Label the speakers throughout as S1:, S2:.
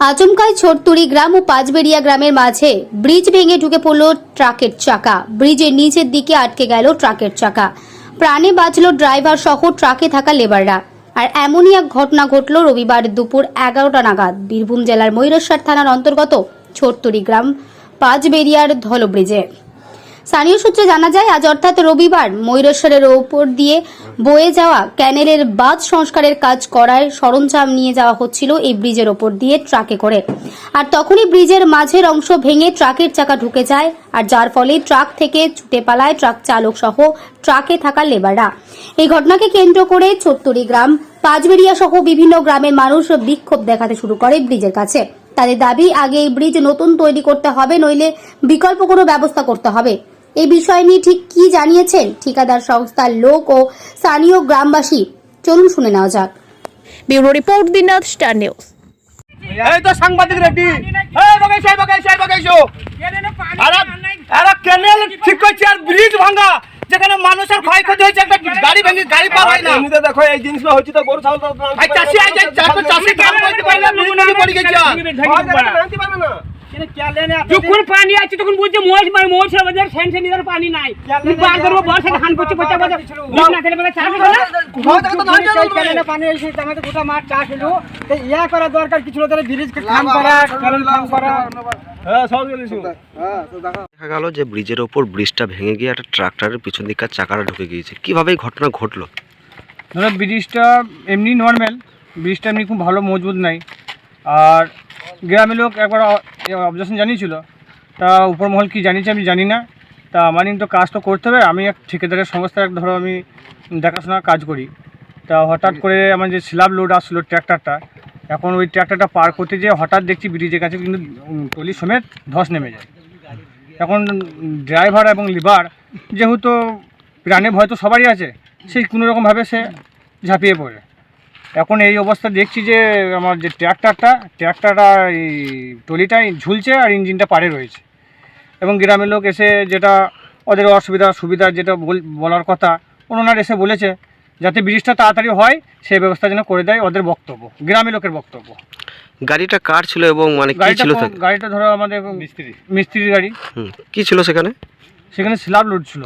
S1: আচমকায় ছোটতুরি গ্রাম ও পাঁচবেড়িয়া গ্রামের মাঝে ব্রিজ ভেঙে ঢুকে পড়ল ট্রাকের চাকা। ব্রিজের নিচের দিকে আটকে গেল ট্রাকের চাকা। প্রাণে বাঁচল ড্রাইভার সহ ট্রাকে থাকা লেবাররা। আর এমনই এক ঘটনা ঘটল রবিবার দুপুর এগারোটা নাগাদ। বীরভূম জেলার ময়ূরেশ্বর থানার অন্তর্গত ছোটতুরি গ্রাম, পাঁচবেড়িয়ার ধল ব্রিজে। স্থানীয় সূত্রে জানা যায়, আজ অর্থাৎ রবিবার ময়ূরেশ্বরের ওপর দিয়ে বয়ে যাওয়া ক্যানেলের বাঁধ সংস্কারের কাজ করায় সরঞ্জাম নিয়ে যাওয়া হচ্ছিল এই ব্রিজের ওপর দিয়ে ট্রাকে করে। আর তখনই ব্রিজের মাঝের অংশ ভেঙে ট্রাকের চাকা ঢুকে যায়, আর যার ফলে ট্রাক থেকে ছুটে পালায় ট্রাক চালক সহ ট্রাকে থাকা লেবাররা। এই ঘটনাকে কেন্দ্র করে চত্তুরি গ্রাম, পাঁচবেড়িয়া সহ বিভিন্ন গ্রামের মানুষ বিক্ষোভ দেখাতে শুরু করে ব্রিজের কাছে। তাদের দাবি, আগে এই ব্রিজ নতুন তৈরি করতে হবে, নইলে বিকল্প কোনো ব্যবস্থা করতে হবে। এই বিষয় নিয়ে ঠিক কি জানিয়েছেন ঠিকাদার সংস্থার লোক ও স্থানীয় গ্রামবাসী? চলুন শুনে নেওয়া যাক।
S2: ব্যুরো রিপোর্ট দিনাথ স্টার নিউজ।
S3: এই তো সাংবাদিক রেডি এই বগাইছো এই বগাইছো এই বগাইছো আরে আরে ক্যানেল ঠিক করছে আর ব্রিজ ভাঙা। যেখানে মানুষের ক্ষয়ক্ষতি হয়েছে একটা গাড়ি ভেঙে গাড়ি পার হয় না।
S4: এমনিতে দেখো এই জিনিসগুলো হচ্ছে তো গরু ছাগল তো
S3: আর চাষি আই যায় চাষি কাম করতে পারে না নুন নুন পড়ে গেছে
S4: জানতে পারবে না।
S5: যখন পানি আছে তখন বলছে মোষ মানে মোষ আমাদের সেন সেন ইধার পানি নাই বার করব বর্ষা ধান করছে পচা পচা বীজ না খেলে বলে চাষ হবে না
S6: পানি এসে আমাদের গোটা মাঠ চাষ হলো তো ইয়া করা দরকার কিছু লোকের ব্রিজ খাম করা কারণ খাম করা
S4: হ্যাঁ সব গেলিছো
S7: দেখা গেল যে ব্রিজের ওপর ব্রিজটা ভেঙে গিয়ে একটা ট্রাক্টরের পিছন দিককার চাকাটা ঢুকে গিয়েছে কীভাবে এই ঘটনা ঘটলো
S6: ধরো ব্রিজটা এমনি নর্মাল ব্রিজটা এমনি খুব ভালো মজবুত নাই আর গ্রামের লোক একবার অবজেকশন জানিয়েছিল। তা উপর মহল কি জানিয়েছে আমি জানি না। তা আমার তো কাজ তো করতে হবে। আমি এক ঠিকাদারের সংস্থার এক ধরো আমি দেখাশোনার কাজ করি। তা হঠাৎ করে আমার যে স্ল্যাব লোড আসলো ট্র্যাক্টরটা এখন ওই ট্র্যাক্টরটা পার করতে যেয়ে হঠাৎ দেখছি ব্রিজের কাছে কিন্তু টলি সমেত ধস নেমে যায়। এখন ড্রাইভার এবং লিভার যেহেতু প্রাণে ভয় তো সবারই আছে সেই কোনো রকমভাবে সে ঝাঁপিয়ে পড়ে। এখন এই অবস্থা দেখছি যে আমার যে ট্র্যাক্টরটা ট্র্যাক্টরটা এই টলিটাই ঝুলছে আর ইঞ্জিনটা পারে রয়েছে। এবং গ্রামের লোক এসে যেটা ওদের অসুবিধা সুবিধা যেটা বল- বলার কথা ওনার এসে বলেছে যাতে ব্রিজটা তাড়াতাড়ি হয় সেই ব্যবস্থা যেন করে দেয় ওদের বক্তব্য গ্রামের লোকের বক্তব্য।
S7: গাড়িটা কার ছিল এবং মানে কি
S6: গাড়িটা
S7: ছিল
S6: গাড়িটা ধরো আমাদের মিস্ত্রি। মিস্ত্রির গাড়ি।
S7: হুম, কি ছিল সেখানে?
S6: সেখানে স্ল্যাব লোড ছিল।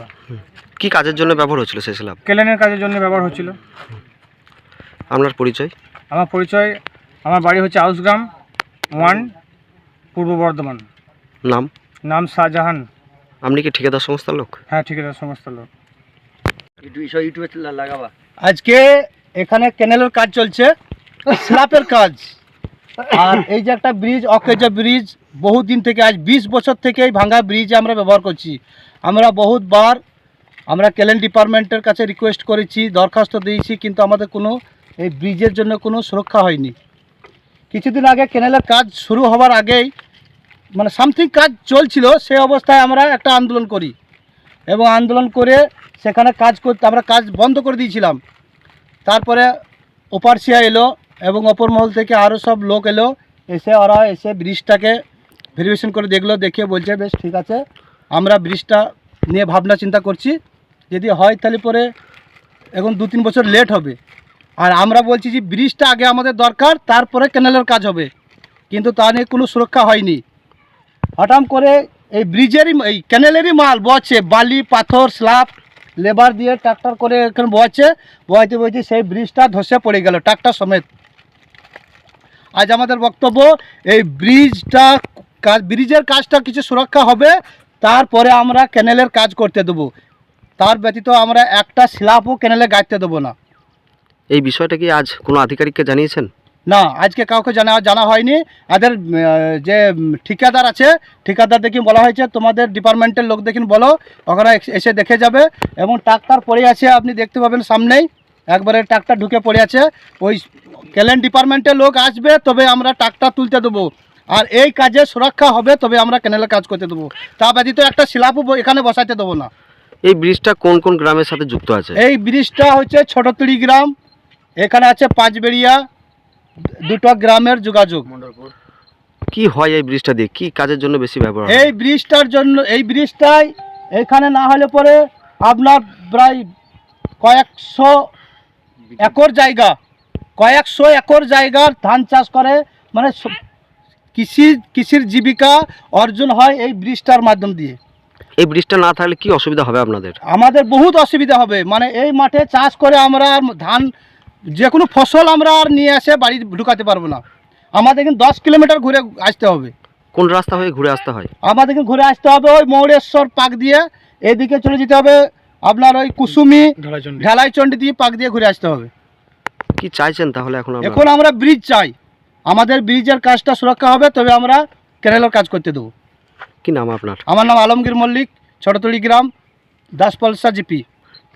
S7: কি কাজের জন্য ব্যবহার হচ্ছিল সেই স্ল্যাব?
S6: কেলেনের কাজের জন্য ব্যবহার হচ্ছিল।
S7: আপনার পরিচয়?
S6: আমার পরিচয় আমার বাড়ি হচ্ছে আউসগ্রাম ওয়ান পূর্ব বর্ধমান।
S7: নাম?
S6: নাম শাহজাহান।
S7: আপনি কি ঠিকাদার সংস্থার লোক?
S6: হ্যাঁ ঠিক আছে সমস্ত লোক
S8: আজকে এখানে ক্যানেলের কাজ চলছে স্ল্যাপের কাজ। আর এই যে একটা ব্রিজ অকেজা ব্রিজ বহু দিন থেকে আজ বিশ বছর থেকে এই ভাঙ্গা ব্রিজ আমরা ব্যবহার করছি। আমরা বহুতবার আমরা ক্যানেল ডিপার্টমেন্টের কাছে রিকোয়েস্ট করেছি দরখাস্ত দিয়েছি কিন্তু আমাদের কোনো এই ব্রিজের জন্য কোনো সুরক্ষা হয়নি। কিছুদিন আগে ক্যানেলের কাজ শুরু হওয়ার আগেই মানে সামথিং কাজ চলছিল, সে অবস্থায় আমরা একটা আন্দোলন করি। এবং আন্দোলন করে সেখানে কাজ করতে আমরা কাজ বন্ধ করে দিয়েছিলাম। তারপরে ওপারসিয়া এলো এবং অপর মহল থেকে আরও সব লোক এলো। এসে ওরা এসে ব্রিজটাকে ভেরিফিকেশন করে দেখল দেখে বলছে, বেশ, ঠিক আছে। আমরা ব্রিজটা নিয়ে ভাবনা চিন্তা করছি। যদি হয় তাহলে পরে এখন দু তিন বছর লেট হবে। আর আমরা বলছি যে ব্রিজটা আগে আমাদের দরকার, তারপরে ক্যানেলের কাজ হবে। কিন্তু তা নিয়ে কোনো সুরক্ষা হয়নি। হঠাৎ করে এই ব্রিজেরই এই ক্যানেলেরই মাল বচ্ছে বালি, পাথর, স্ল্যাব, লেবার দিয়ে ট্রাক্টর করে এখানে বয়াচ্ছে বয়াতে বইতে সেই ব্রিজটা ধসে পড়ে গেল, ট্রাক্টর সমেত। আজ আমাদের বক্তব্য, এই ব্রিজটা কাজ ব্রিজের কাজটা কিছু সুরক্ষা হবে, তারপরে আমরা ক্যানেলের কাজ করতে দেবো। তার ব্যতীত আমরা একটা স্ল্যাবও ক্যানেলে গাইতে দেবো না।
S7: এই বিষয়টা কি আজ কোনো আধিকারিককে জানিয়েছেন?
S8: না আজকে কাউকে জানা জানা হয়নি। এদের যে ঠিকাদার আছে ঠিকাদার দেখি বলা হয়েছে তোমাদের ডিপার্টমেন্টের লোক দেখিন বলো ওখানে এসে দেখে যাবে। এবং ট্রাক্টর পড়ে আছে আপনি দেখতে পাবেন সামনেই। একবারে ট্রাক্টর ঢুকে পড়ে আছে। ওই ক্যালেন ডিপার্টমেন্টের লোক আসবে তবে আমরা ট্রাক্টর তুলতে দেবো। আর এই কাজে সুরক্ষা হবে তবে আমরা ক্যানেলের কাজ করতে দেবো। তা ব্যতীত একটা শিলাপও ব- এখানে বসাতে দেবো না।
S7: এই ব্রিজটা কোন কোন গ্রামের সাথে যুক্ত আছে?
S8: এই ব্রিজটা হচ্ছে ছোটতুড়ি গ্রাম। এখানে আছে পাঁচবেড়িয়া দুটো গ্রামের যোগাযোগ।
S7: কি হয় এই ব্রিজটা দিয়ে? কি কাজের জন্য বেশি ব্যবহার
S8: এই ব্রিজটার জন্য এই ব্রিজটাই এখানে না হলে পরে আপনার প্রায় কয়েকশো একর জায়গা কয়েকশো একর জায়গার ধান চাষ করে মানে কৃষি কৃষির জীবিকা অর্জন হয় এই ব্রিজটার মাধ্যম দিয়ে।
S7: এই ব্রিজটা না থাকলে কি অসুবিধা হবে আপনাদের?
S8: আমাদের বহুত অসুবিধা হবে। মানে এই মাঠে চাষ করে আমরা ধান যে কোনো ফসল আমরা আর নিয়ে এসে বাড়ি ঢুকাতে পারব না। আমাদের কিন্তু দশ কিলোমিটার ঘুরে আসতে হবে।
S7: কোন রাস্তা হয়ে ঘুরে আসতে হয়?
S8: আমাদের কিন্তু ঘুরে আসতে হবে ওই মৌরেশ্বর পাক দিয়ে। এদিকে চলে যেতে হবে আপনার ওই কুসুমি ঢালাইচন্ডি। দিয়ে পাক দিয়ে ঘুরে আসতে হবে।
S7: কি চাইছেন তাহলে এখন?
S8: এখন আমরা ব্রিজ চাই। আমাদের ব্রিজের কাজটা সুরক্ষা হবে তবে আমরা কেরালার কাজ করতে দেবো।
S7: কি নাম আপনার?
S8: আমার নাম আলমগীর মল্লিক ছোটতলি গ্রাম দাসপলসা জিপি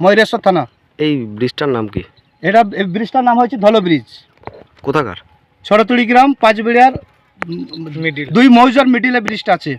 S8: ময়ূরেশ্বর থানা।
S7: এই ব্রিজটার নাম কি?
S8: এটা এই ব্রিজটার নাম হচ্ছে ধলো ব্রিজ।
S7: কোথাকার?
S8: ছড়াতুড়ি গ্রাম পাঁচবিড়িয়ার দুই মৌজার মিডিলে ব্রিজটা আছে।